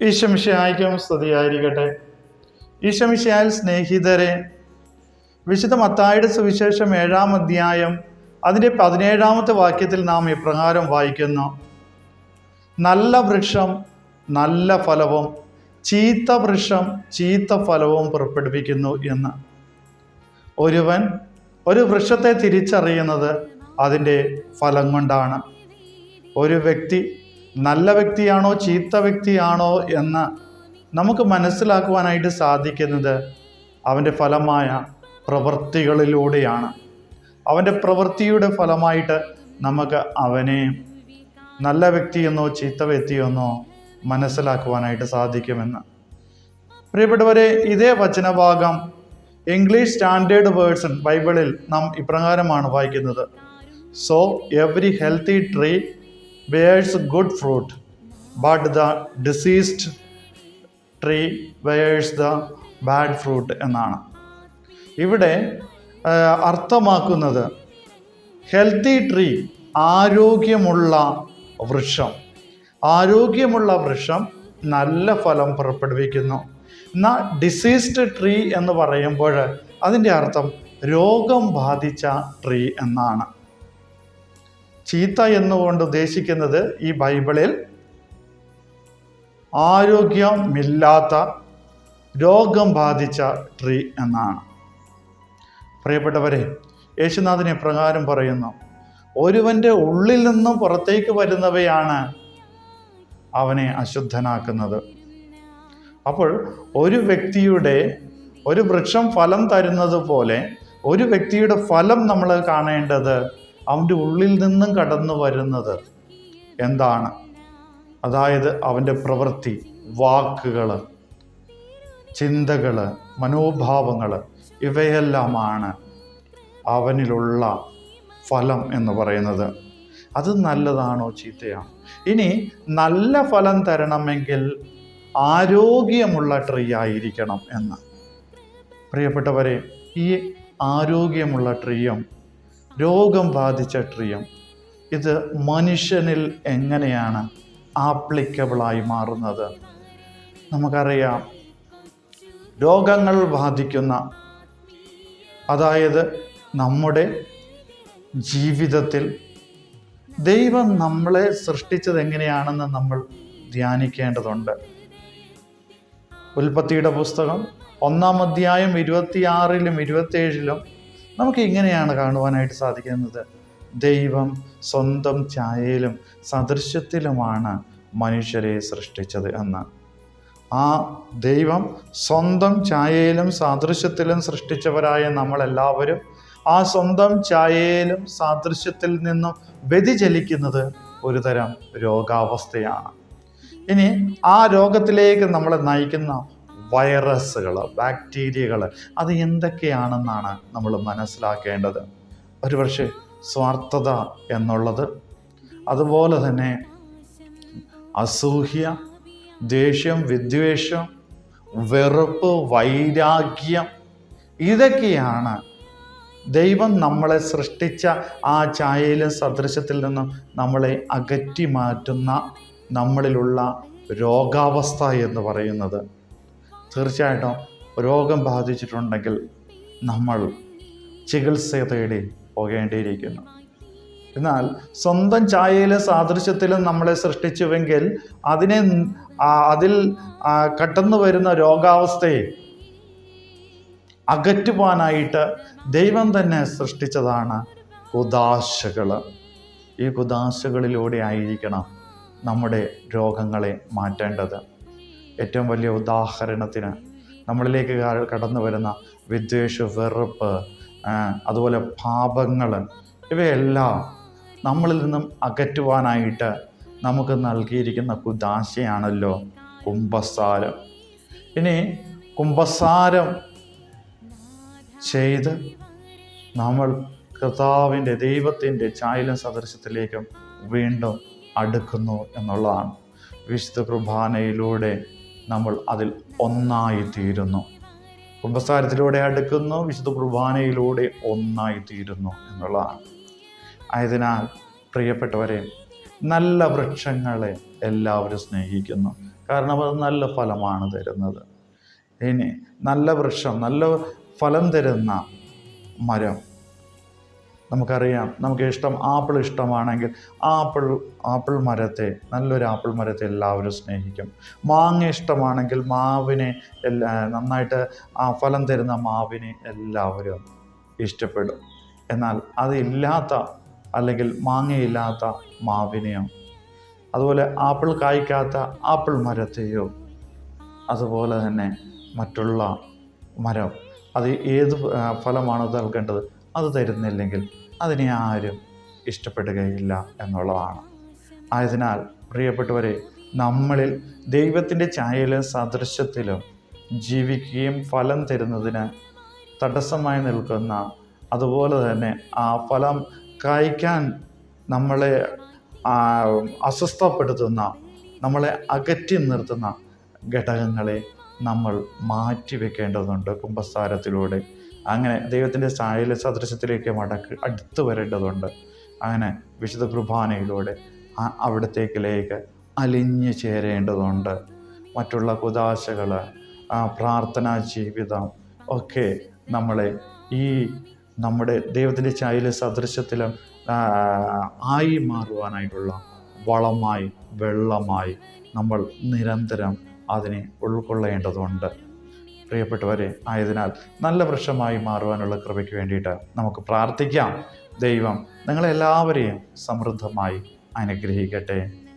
ഈശമിഷയായിക്കും സ്തുതിയായിരിക്കട്ടെ. ഈശമിഷയാൽ സ്നേഹിതരെ വിശുദ്ധ മത്തായുടെ സുവിശേഷം ഏഴാം അധ്യായം അതിന്റെ പതിനേഴാമത്തെ വാക്യത്തിൽ നാം ഇപ്രകാരം വായിക്കുന്നു. നല്ല വൃക്ഷം നല്ല ഫലവും ചീത്ത വൃക്ഷം ചീത്ത ഫലവും പുറപ്പെടുവിക്കുന്നു എന്ന്. ഒരുവൻ ഒരു വൃക്ഷത്തെ തിരിച്ചറിയുന്നത് അതിന്റെ ഫലം കൊണ്ടാണ്. ഒരു വ്യക്തി നല്ല വ്യക്തിയാണോ ചീത്ത വ്യക്തിയാണോ എന്ന് നമുക്ക് മനസ്സിലാക്കുവാനായിട്ട് സാധിക്കുന്നത് അവന്റെ ഫലമായ പ്രവൃത്തികളിലൂടെയാണ്. അവന്റെ പ്രവൃത്തിയുടെ ഫലമായിട്ട് നമുക്ക് അവനെ നല്ല വ്യക്തിയെന്നോ ചീത്ത വ്യക്തിയെന്നോ മനസ്സിലാക്കുവാനായിട്ട് സാധിക്കുമെന്ന്. പ്രിയപ്പെട്ടവരെ ഇതേ വചനഭാഗം ഇംഗ്ലീഷ് സ്റ്റാൻഡേർഡ് വേർഡ്സൺ ബൈബിളിൽ നാം ഇപ്രകാരമാണ് വായിക്കുന്നത്. So every healthy tree bears good fruit, but the diseased tree bears the bad fruit എന്നാണ്. ഇവിടെ അർത്ഥമാക്കുന്നത് ഹെൽത്തി ട്രീ ആരോഗ്യമുള്ള വൃക്ഷം. ആരോഗ്യമുള്ള വൃക്ഷം നല്ല ഫലം പുറപ്പെടുവിക്കുന്നു. എന്നാൽ ഡിസീസ്ഡ് ട്രീ എന്ന് പറയുമ്പോൾ അതിന്റെ അർത്ഥം രോഗം ബാധിച്ച ട്രീ എന്നാണ്. ചീത്ത എന്നുകൊണ്ട് ഉദ്ദേശിക്കുന്നത് ഈ ബൈബിളിൽ ആരോഗ്യമില്ലാത്ത രോഗം ബാധിച്ച ട്രീ എന്നാണ്. പ്രിയപ്പെട്ടവരെ യേശുനാഥിനെ പ്രകാരം പറയുന്നു ഒരുവന്റെ ഉള്ളിൽ നിന്നും പുറത്തേക്ക് വരുന്നവയാണ് അവനെ അശുദ്ധനാക്കുന്നത്. അപ്പോൾ ഒരു വ്യക്തിയുടെ ഒരു വൃക്ഷം ഫലം തരുന്നത് പോലെ ഒരു വ്യക്തിയുടെ ഫലം നമ്മൾ കാണേണ്ടത് അവന്റെ ഉള്ളിൽ നിന്നും കടന്നു വരുന്നത് എന്താണ്? അതായത് അവന്റെ പ്രവൃത്തി വാക്കുകൾ ചിന്തകൾ മനോഭാവങ്ങൾ ഇവയെല്ലാമാണ് അവനിലുള്ള ഫലം എന്ന് പറയുന്നത്. അത് നല്ലതാണോ ചീത്തയാണോ? ഇനി നല്ല ഫലം തരണമെങ്കിൽ ആരോഗ്യമുള്ള ട്രീ ആയിരിക്കണം എന്ന്. പ്രിയപ്പെട്ടവരെ ഈ ആരോഗ്യമുള്ള ട്രീയും രോഗം ബാധിച്ച ട്രിയം. ഇത് മനുഷ്യനിൽ എങ്ങനെയാണ് ആപ്ലിക്കബിളായി മാറുന്നത്? നമുക്കറിയാം. രോഗങ്ങൾ ബാധിക്കുന്ന അതായത് നമ്മുടെ ജീവിതത്തിൽ ദൈവം നമ്മളെ സൃഷ്ടിച്ചത് എങ്ങനെയാണെന്ന് നമ്മൾ ധ്യാനിക്കേണ്ടതുണ്ട്. ഉൽപ്പത്തിയുടെ പുസ്തകം ഒന്നാം അധ്യായം ഇരുപത്തിയാറിലും ഇരുപത്തേഴിലും നമുക്ക് ഇങ്ങനെയാണ് കാണുവാനായിട്ട് സാധിക്കുന്നത്. ദൈവം സ്വന്തം ഛായയിലും സദൃശ്യത്തിലുമാണ് മനുഷ്യരെ സൃഷ്ടിച്ചത് എന്ന്. ആ ദൈവം സ്വന്തം ഛായയിലും സാദൃശ്യത്തിലും സൃഷ്ടിച്ചവരായ നമ്മളെല്ലാവരും ആ സ്വന്തം ഛായയിലും സാദൃശ്യത്തിൽ നിന്നും വ്യതിചലിക്കുന്നത് ഒരു തരം രോഗാവസ്ഥയാണ്. ഇനി ആ രോഗത്തിലേക്ക് നമ്മളെ നയിക്കുന്ന വൈറസുകൾ ബാക്ടീരിയകൾ അത് എന്തൊക്കെയാണെന്നാണ് നമ്മൾ മനസ്സിലാക്കേണ്ടത്? ഒരുപക്ഷെ സ്വാർത്ഥത എന്നുള്ളത് അതുപോലെ തന്നെ അസൂഹ്യ ദേഷ്യം വിദ്വേഷം വെറുപ്പ് വൈരാഗ്യം ഇതൊക്കെയാണ് ദൈവം നമ്മളെ സൃഷ്ടിച്ച ആ ഛായയിലും സദൃശത്തിൽ നിന്നും നമ്മളെ അകറ്റി മാറ്റുന്ന നമ്മളിലുള്ള രോഗാവസ്ഥ എന്ന് പറയുന്നത്. തീർച്ചയായിട്ടും രോഗം ബാധിച്ചിട്ടുണ്ടെങ്കിൽ നമ്മൾ ചികിത്സ തേടി പോകേണ്ടിയിരിക്കുന്നു. എന്നാൽ സ്വന്തം ചായയിലെ സാദൃശ്യത്തിലും നമ്മളെ സൃഷ്ടിച്ചുവെങ്കിൽ അതിനെ അതിൽ കട്ടന്നു വരുന്ന രോഗാവസ്ഥയെ അകറ്റുവാനായിട്ട് ദൈവം തന്നെ സൃഷ്ടിച്ചതാണ് കുദാശകൾ. ഈ കുദാശകളിലൂടെ ആയിരിക്കണം നമ്മുടെ രോഗങ്ങളെ മാറ്റേണ്ടത്. ഏറ്റവും വലിയ ഉദാഹരണത്തിന് നമ്മളിലേക്ക് കടന്നു വരുന്ന വിദ്വേഷ വെറുപ്പ് അതുപോലെ പാപങ്ങൾ ഇവയെല്ലാം നമ്മളിൽ നിന്നും അകറ്റുവാനായിട്ട് നമുക്ക് നൽകിയിരിക്കുന്ന കുദാശയാണല്ലോ കുംഭസാരം. ഇനി കുംഭസാരം ചെയ്ത് നമ്മൾ കർത്താവിന്റെ ദൈവത്തിന്റെ ചായലും സദൃശത്തിലേക്കും വീണ്ടും അടുക്കുന്നു എന്നുള്ളതാണ്. വിശുദ്ധ കുർബാനയിലൂടെ നമ്മൾ അതിൽ ഒന്നായി തീരുന്നു കുംഭസാരത്തിലൂടെ അടുക്കുന്നു വിശുദ്ധ കുർബാനയിലൂടെ ഒന്നായി തീരുന്നു എന്നുള്ളതാണ്. ആയതിനാൽ പ്രിയപ്പെട്ടവരെ നല്ല വൃക്ഷങ്ങളെ എല്ലാവരും സ്നേഹിക്കുന്നു. കാരണം അത് നല്ല ഫലമാണ് തരുന്നത്. ഇനി നല്ല വൃക്ഷം നല്ല ഫലം തരുന്ന മരം നമുക്കറിയാം. നമുക്ക് ഇഷ്ടം ആപ്പിൾ ഇഷ്ടമാണെങ്കിൽ ആപ്പിൾ ആപ്പിൾ മരത്തെ നല്ലൊരു ആപ്പിൾ മരത്തെ എല്ലാവരും സ്നേഹിക്കും. മാങ്ങ ഇഷ്ടമാണെങ്കിൽ മാവിനെ എല്ലാ നന്നായിട്ട് ആ ഫലം തരുന്ന മാവിനെ എല്ലാവരും ഇഷ്ടപ്പെടും. എന്നാൽ അതില്ലാത്ത അല്ലെങ്കിൽ മാങ്ങയില്ലാത്ത മാവിനെയോ അതുപോലെ ആപ്പിൾ കായ്ക്കാത്ത ആപ്പിൾ മരത്തെയോ അതുപോലെ തന്നെ മറ്റുള്ള മരം അത് ഏത് ഫലമാണ് നൽകേണ്ടത്? അത് തരുന്നില്ലെങ്കിൽ അതിനെ ആരും ഇഷ്ടപ്പെടുകയില്ല എന്നുള്ളതാണ്. ആയതിനാൽ പ്രിയപ്പെട്ടവരെ നമ്മളിൽ ദൈവത്തിന്റെ ഛായയിലും സദൃശ്യത്തിലും ജീവിക്കുകയും ഫലം തരുന്നതിന് തടസ്സമായി നിൽക്കുന്ന അതുപോലെ തന്നെ ആ ഫലം കായ്ക്കാൻ നമ്മളെ അസ്വസ്ഥപ്പെടുത്തുന്ന നമ്മളെ അകറ്റി നിർത്തുന്ന ഘടകങ്ങളെ നമ്മൾ മാറ്റിവെക്കേണ്ടതുണ്ട് കുംഭസാരത്തിലൂടെ അങ്ങനെ ദൈവത്തിന്റെ സായല സദൃശത്തിലേക്ക് മടക്ക് അടുത്ത് വരേണ്ടതുണ്ട്. അങ്ങനെ വിശുദ്ധ കുർബാനയിലൂടെ അവിടത്തേക്കിലേക്ക് അലിഞ്ഞു ചേരേണ്ടതുണ്ട്. മറ്റുള്ള കുതാശകൾ പ്രാർത്ഥനാ ജീവിതം ഒക്കെ നമ്മളെ ഈ നമ്മുടെ ദൈവത്തിന്റെ ചായല സദൃശത്തിലും ആയി മാറുവാനായിട്ടുള്ള വളമായി വെള്ളമായി നമ്മൾ നിരന്തരം അതിനെ ഉൾക്കൊള്ളേണ്ടതുണ്ട്. പ്രിയപ്പെട്ടവരെ ആയതിനാൽ നല്ല വൃക്ഷമായി മാറുവാനുള്ള കൃപയ്ക്ക് വേണ്ടിയിട്ട് നമുക്ക് പ്രാർത്ഥിക്കാം. ദൈവം നിങ്ങളെല്ലാവരെയും സമൃദ്ധമായി അനുഗ്രഹിക്കട്ടെ.